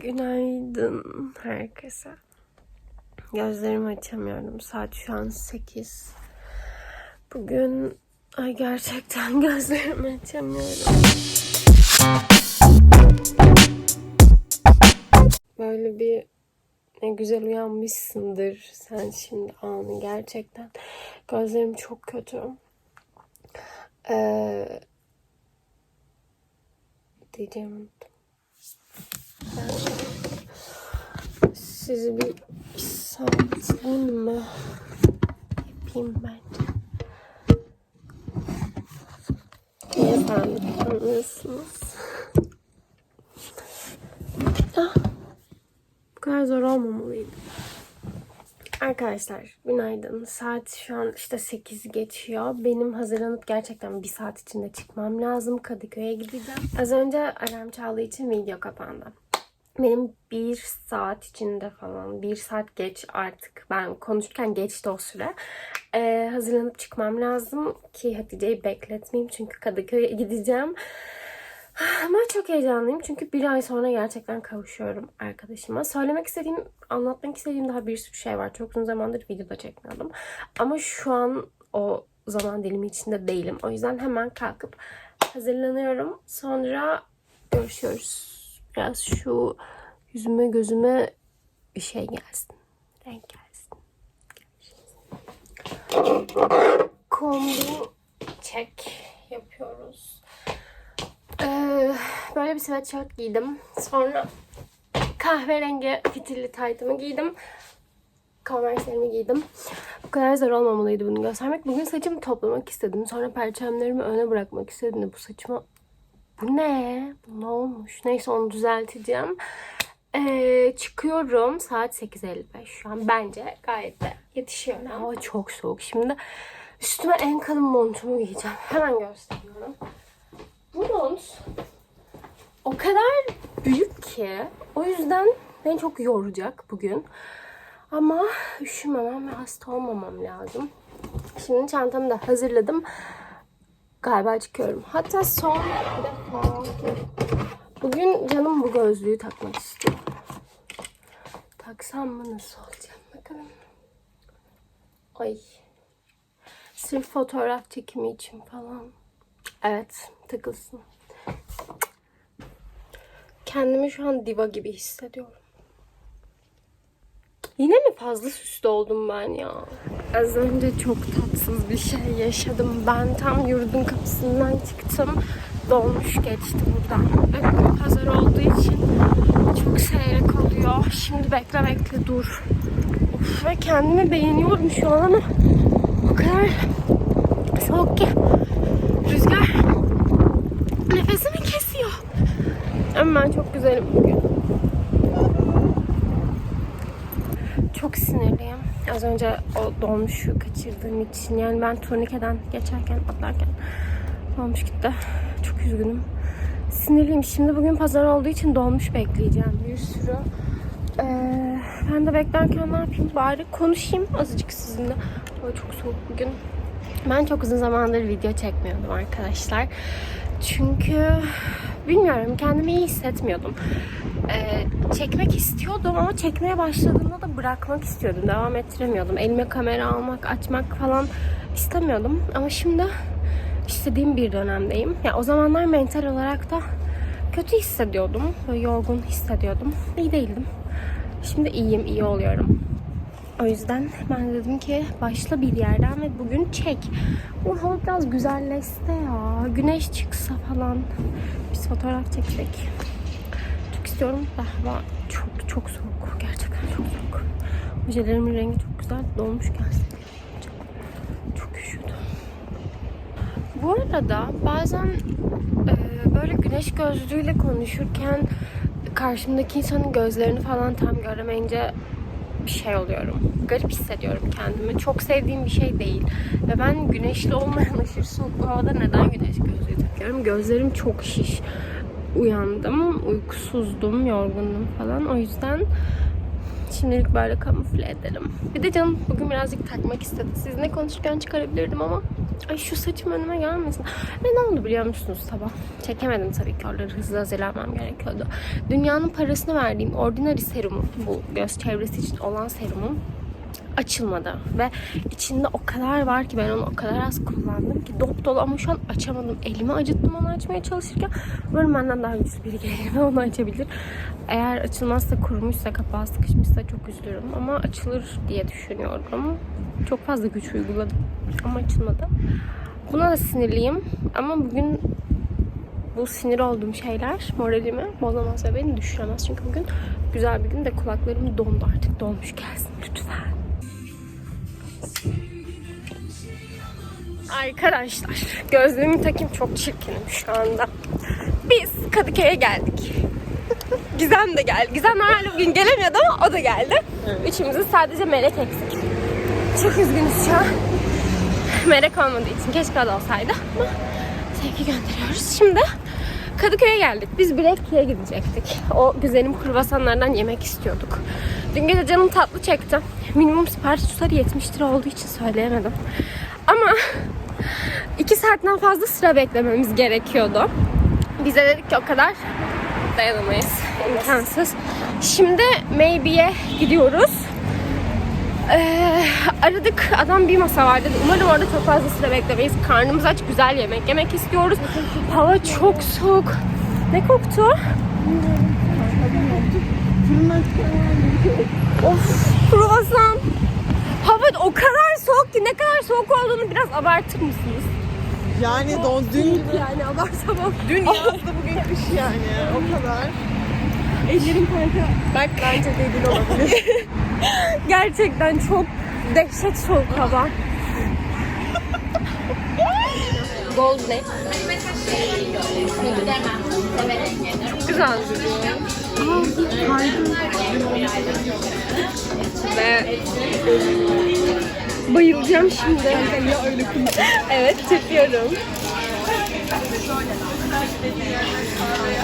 Günaydın herkese. Gözlerimi açamıyorum. Saat şu an 8. Bugün ay gerçekten gözlerimi açamıyorum. Böyle bir ne güzel uyanmışsındır sen şimdi anı gerçekten. Gözlerim çok kötü. Ee, diyeceğimi unuttum. Sizi bir sabitleyeyim mi? Yapayım bence. Niye sabitlenmiyorsunuz? Ah, bu kadar zor olmamalıydı. Arkadaşlar günaydın. Saat şu an işte 8 geçiyor. Benim hazırlanıp gerçekten bir saat içinde çıkmam lazım. Kadıköy'e gideceğim. Az önce alarm çaldığı için video kapandı. Benim bir saat içinde falan, bir saat geç artık. Ben konuşurken geçti o süre. Ee, hazırlanıp çıkmam lazım ki Hatice'yi bekletmeyeyim. Çünkü Kadıköy'e gideceğim. Ama çok heyecanlıyım çünkü bir ay sonra gerçekten kavuşuyorum arkadaşıma. Söylemek istediğim, anlatmak istediğim daha bir sürü şey var. Çok uzun zamandır videoda çekmiyordum. Ama şu an o zaman dilimi içinde değilim. O yüzden hemen kalkıp hazırlanıyorum. Sonra görüşüyoruz. Biraz şu yüzüme gözüme bir şey gelsin. Renk gelsin. Kombin çek yapıyoruz. Ee, böyle bir sweatshirt giydim. Sonra kahverengi fitilli taytımı giydim. Converse'lerimi giydim. Bu kadar zor olmamalıydı bunu göstermek. Bugün saçımı toplamak istedim. Sonra perçemlerimi öne bırakmak istedim de bu saçıma... Bu ne? Bu ne olmuş? Neyse onu düzelteceğim. Ee, çıkıyorum. Saat 8.55 şu an. Bence gayet de yetişiyor. Hava çok soğuk. Şimdi üstüme en kalın montumu giyeceğim. Hemen gösteriyorum. Bu mont o kadar büyük ki o yüzden beni çok yoracak bugün. Ama üşümemem ve hasta olmamam lazım. Şimdi çantamı da hazırladım. Galiba çıkıyorum. Hatta son bir defa bugün canım bu gözlüğü takmak istiyor. Taksam mı nasıl olacak bakalım. Ay. Sırf fotoğraf çekimi için falan. Evet, takılsın. Kendimi şu an diva gibi hissediyorum. Yine mi fazla süslü oldum ben ya? Az önce çok tatsız bir şey yaşadım. Ben tam yurdun kapısından çıktım. Dolmuş geçti buradan. Ve pazar olduğu için çok seyrek oluyor. Şimdi bekle bekle dur. Of, ve kendimi beğeniyorum şu an ama o kadar soğuk ki. Rüzgar nefesimi kesiyor. Ama ben çok güzelim bugün. Çok sinirliyim. Az önce o dolmuşu kaçırdığım için. Yani ben turnikeden geçerken atlarken dolmuş gitti. Çok üzgünüm. Sinirliyim. Şimdi bugün pazar olduğu için dolmuş bekleyeceğim bir sürü. Ee, ben de beklerken ne yapayım? Bari konuşayım azıcık sizinle. Hava çok soğuk bugün. Ben çok uzun zamandır video çekmiyordum arkadaşlar. Çünkü bilmiyorum kendimi iyi hissetmiyordum. Ee, çekmek istiyordum ama çekmeye başladığımda da bırakmak istiyordum. Devam ettiremiyordum. Elime kamera almak, açmak falan istemiyordum. Ama şimdi istediğim bir dönemdeyim. Ya o zamanlar mental olarak da kötü hissediyordum. Böyle yorgun hissediyordum. İyi değildim. Şimdi iyiyim, iyi oluyorum. O yüzden ben dedim ki başla bir yerden ve bugün çek. Bu hava biraz güzelleşse ya. Güneş çıksa falan. Biz fotoğraf çekecek. Çok istiyorum da hava çok çok soğuk. Gerçekten çok soğuk. Ojelerimin rengi çok güzel. Dolmuş gelsin. Çok üşüdüm. Bu arada bazen e, böyle güneş gözlüğüyle konuşurken karşımdaki insanın gözlerini falan tam göremeyince bir şey oluyorum. Garip hissediyorum kendimi. Çok sevdiğim bir şey değil. Ve ben güneşli olmayan aşırı soğuk havada neden güneş gözlüğü takıyorum? Gözlerim çok şiş. Uyandım, uykusuzdum, yorgundum falan. O yüzden Şimdilik böyle kamufle edelim. Bir de canım bugün birazcık takmak istedi. Sizinle konuşurken çıkarabilirdim ama ay şu saçım önüme gelmesin. Ve ne oldu biliyor musunuz sabah? Çekemedim tabii ki oraları hızlı hazırlanmam gerekiyordu. Dünyanın parasını verdiğim Ordinary serumum bu göz çevresi için olan serumum açılmadı ve içinde o kadar var ki ben onu o kadar az kullandım ki dop dolu ama şu an açamadım. Elimi acıttım onu açmaya çalışırken umarım benden daha güçlü biri gelir ve onu açabilir. Eğer açılmazsa kurumuşsa kapağı sıkışmışsa çok üzülürüm ama açılır diye düşünüyorum. Çok fazla güç uyguladım ama açılmadı. Buna da sinirliyim ama bugün bu sinir olduğum şeyler moralimi bozamaz ve beni düşüremez. Çünkü bugün güzel bir gün de kulaklarım dondu artık dolmuş gelsin lütfen. Arkadaşlar gözlüğümü takayım çok çirkinim şu anda. Biz Kadıköy'e geldik. Gizem de geldi. Gizem normalde bugün gelemiyordu ama o da geldi. Üçümüzün sadece Melek eksik. Çok üzgünüz şu an. Melek olmadığı için keşke o da olsaydı ama sevgi gönderiyoruz. Şimdi Kadıköy'e geldik. Biz Black'e gidecektik. O güzelim kruvasanlardan yemek istiyorduk. Dün gece canım tatlı çekti. Minimum sipariş tutarı 70 lira olduğu için söyleyemedim. Ama iki saatten fazla sıra beklememiz gerekiyordu. Bize dedik ki o kadar dayanamayız. İmkansız. Şimdi Maybe'ye gidiyoruz. Ee, aradık adam bir masa var dedi. Umarım orada çok fazla sıra beklemeyiz. Karnımız aç güzel yemek yemek istiyoruz. Hava çok soğuk. Ne koktu? Of kruvasan. Hava o kadar soğuk ki ne kadar soğuk olduğunu biraz abartır mısınız? Yani don dün Yani abartamam. dün yazdı bugün kış yani o kadar. Ellerim kanka. Bak bence değil olabilir. Gerçekten çok dehşet soğuk hava. Gold ne? Çok güzel duruyor. Ve bayılacağım şimdi. evet, çekiyorum.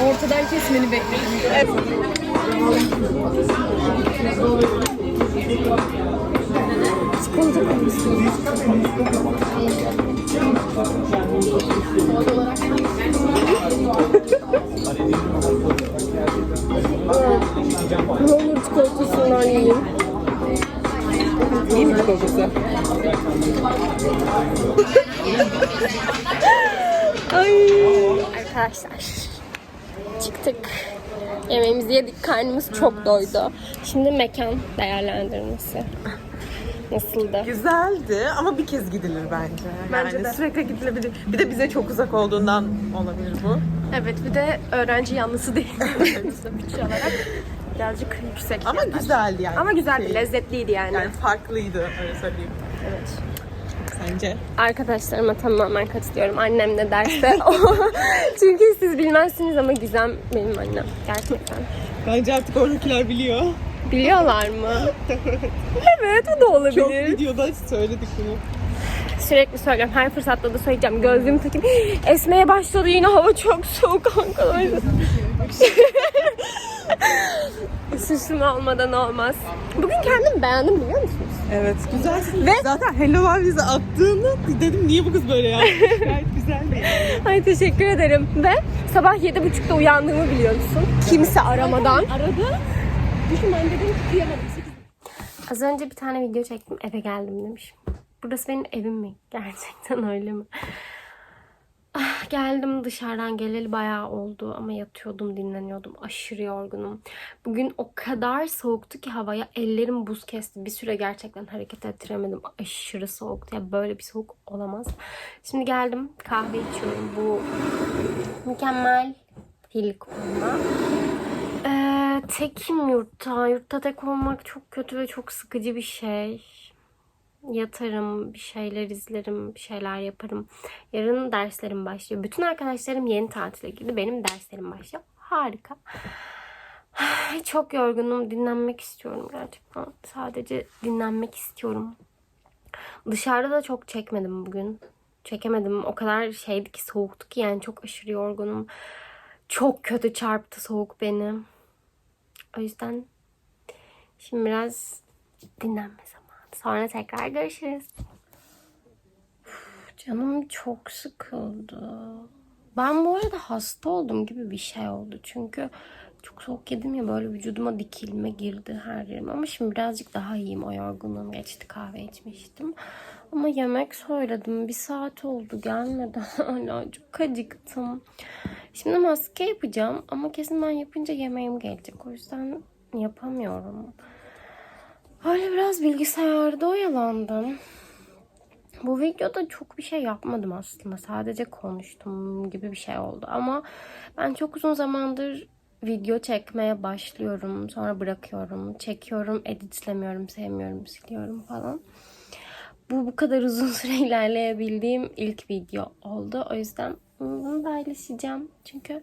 Ortadan kesmeni bekledim. Çikolata kokusu. Ne olur çikolatasından yiyeyim. İyi mi? Ay. Arkadaşlar çıktık. Yemeğimizi yedik. Karnımız çok doydu. Şimdi mekan değerlendirmesi. Nasıldı? Güzeldi ama bir kez gidilir bence. Bence yani de. sürekli gidilebilir. Bir de bize çok uzak olduğundan olabilir bu. Evet bir de öğrenci yanlısı değil. Bütçe olarak birazcık yüksek. Ama fiyatlar. güzeldi yani. Ama güzeldi, Şey, lezzetliydi yani. Yani farklıydı öyle söyleyeyim. Evet. Sence? Arkadaşlarıma tamamen katılıyorum. Annem ne derse o. Çünkü siz bilmezsiniz ama Gizem benim annem. Gerçekten. Bence artık oradakiler biliyor. Biliyorlar mı? evet o da Çok olabilir. videoda söyledik bunu. Sürekli söylüyorum. Her fırsatta da söyleyeceğim. Gözlüğümü takayım. Esmeye başladı yine. Hava çok soğuk arkadaşlar. Süsümü olmadan olmaz. Bugün kendimi beğendim biliyor musunuz? Evet güzel. Ve- Zaten Hello var bize attığında dedim niye bu kız böyle ya? Gayet güzeldi. Ay teşekkür ederim. Ve sabah yedi buçukta uyandığımı biliyorsun. Kimse aramadan. Aradı. Düşün ben dedim ki kıyamadım. Az önce bir tane video çektim. Eve geldim demişim. Burası benim evim mi? Gerçekten öyle mi? Ah, geldim dışarıdan geleli bayağı oldu ama yatıyordum dinleniyordum aşırı yorgunum. Bugün o kadar soğuktu ki havaya ellerim buz kesti. Bir süre gerçekten hareket ettiremedim. Aşırı soğuktu ya böyle bir soğuk olamaz. Şimdi geldim kahve içiyorum bu mükemmel Hilkon'da. Ee, tekim yurtta. Yurtta tek olmak çok kötü ve çok sıkıcı bir şey. Yatarım, bir şeyler izlerim, bir şeyler yaparım. Yarın derslerim başlıyor. Bütün arkadaşlarım yeni tatile girdi. Benim derslerim başlıyor. Harika. Çok yorgunum. Dinlenmek istiyorum gerçekten. Sadece dinlenmek istiyorum. Dışarıda da çok çekmedim bugün. Çekemedim. O kadar şeydi ki soğuktu ki yani çok aşırı yorgunum. Çok kötü çarptı soğuk beni. O yüzden Şimdi biraz dinlenme zamanı. Sonra tekrar görüşürüz. Canım çok sıkıldı. Ben bu arada hasta oldum gibi bir şey oldu. Çünkü çok soğuk yedim ya böyle vücuduma dikilme girdi her yerim. Ama şimdi birazcık daha iyiyim. O yorgunluğum geçti. Kahve içmiştim. Ama yemek söyledim. Bir saat oldu gelmedi hala. Çok acıktım. Şimdi maske yapacağım. Ama kesin ben yapınca yemeğim gelecek. O yüzden yapamıyorum. Öyle biraz bilgisayarda oyalandım. Bu videoda çok bir şey yapmadım aslında. Sadece konuştum gibi bir şey oldu. Ama ben çok uzun zamandır video çekmeye başlıyorum. Sonra bırakıyorum. Çekiyorum, editlemiyorum, sevmiyorum, siliyorum falan. Bu bu kadar uzun süre ilerleyebildiğim ilk video oldu. O yüzden bunu paylaşacağım. Çünkü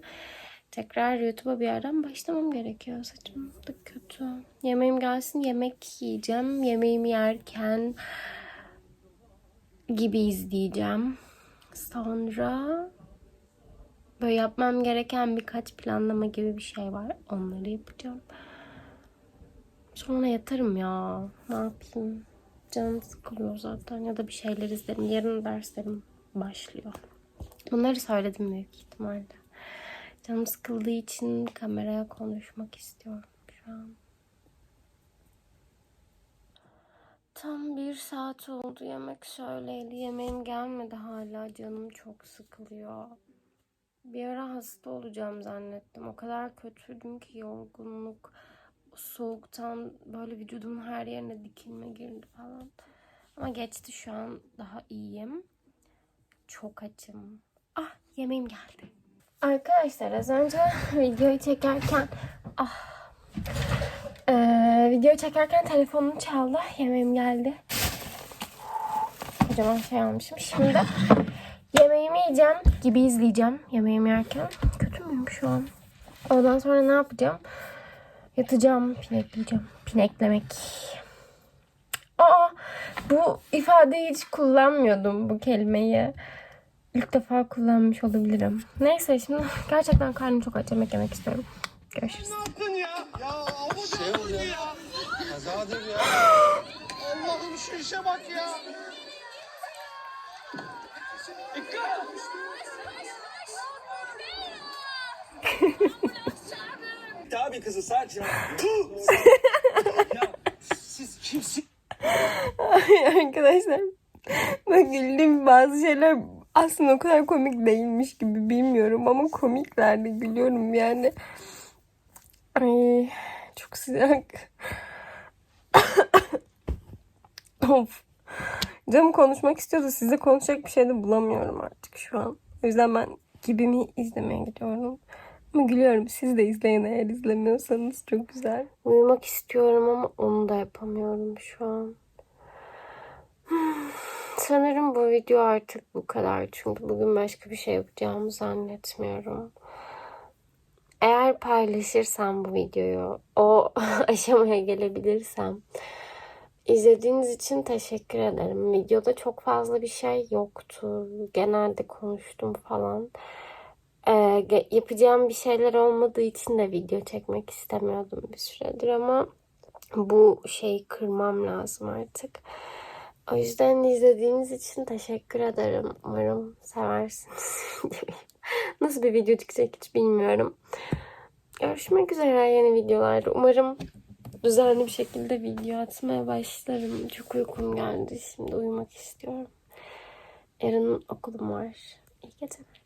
tekrar YouTube'a bir yerden başlamam gerekiyor. Saçım da kötü. Yemeğim gelsin, yemek yiyeceğim. Yemeğimi yerken gibi izleyeceğim. Sonra böyle yapmam gereken birkaç planlama gibi bir şey var. Onları yapacağım. Sonra yatarım ya. Ne yapayım? Canım sıkılıyor zaten ya da bir şeyler izlerim. Yarın derslerim başlıyor. Bunları söyledim büyük ihtimalle. Canım sıkıldığı için kameraya konuşmak istiyorum şu an. Tam bir saat oldu yemek söyleyeli. Yemeğim gelmedi hala. Canım çok sıkılıyor. Bir ara hasta olacağım zannettim. O kadar kötüydüm ki yorgunluk, soğuktan böyle vücudumun her yerine dikilme girdi falan. Ama geçti şu an daha iyiyim. Çok açım. Ah yemeğim geldi. Arkadaşlar az önce videoyu çekerken ah ee, videoyu çekerken telefonum çaldı. Yemeğim geldi. Kocaman şey almışım. Şimdi yemeğimi yiyeceğim gibi izleyeceğim yemeğimi yerken. Kötü müyüm şu an? Ondan sonra ne yapacağım? Yatacağım, pinekleyeceğim. Pineklemek. Aa, bu ifadeyi hiç kullanmıyordum bu kelimeyi. İlk defa kullanmış olabilirim. Neyse şimdi gerçekten karnım çok aç. Yemek yemek istiyorum. Görüşürüz. yaptın ya? Ya avuç Şey ya. ya. Kazadır ya. Allah'ım şu işe bak ya. Dikkat. Tabii kızı ya siz kimsiniz? Arkadaşlar ben güldüğüm bazı şeyler aslında o kadar komik değilmiş gibi bilmiyorum ama komiklerdi gülüyorum yani. Ay çok sıcak. of. Canım konuşmak istiyordu. Size konuşacak bir şey de bulamıyorum artık şu an. O yüzden ben gibimi izlemeye gidiyorum. Ama gülüyorum. Siz de izleyin eğer izlemiyorsanız. Çok güzel. Uyumak istiyorum ama onu da yapamıyorum şu an. Sanırım bu video artık bu kadar. Çünkü bugün başka bir şey yapacağımı zannetmiyorum. Eğer paylaşırsam bu videoyu, o aşamaya gelebilirsem izlediğiniz için teşekkür ederim. Videoda çok fazla bir şey yoktu. Genelde konuştum falan. Ee, yapacağım bir şeyler olmadığı için de video çekmek istemiyordum bir süredir ama bu şeyi kırmam lazım artık. O yüzden izlediğiniz için teşekkür ederim. Umarım seversiniz. Nasıl bir video çıkacak hiç bilmiyorum. Görüşmek üzere yeni videolarda. Umarım düzenli bir şekilde video atmaya başlarım. Çok uykum geldi. Şimdi uyumak istiyorum. Yarın okulum var. İyi geceler.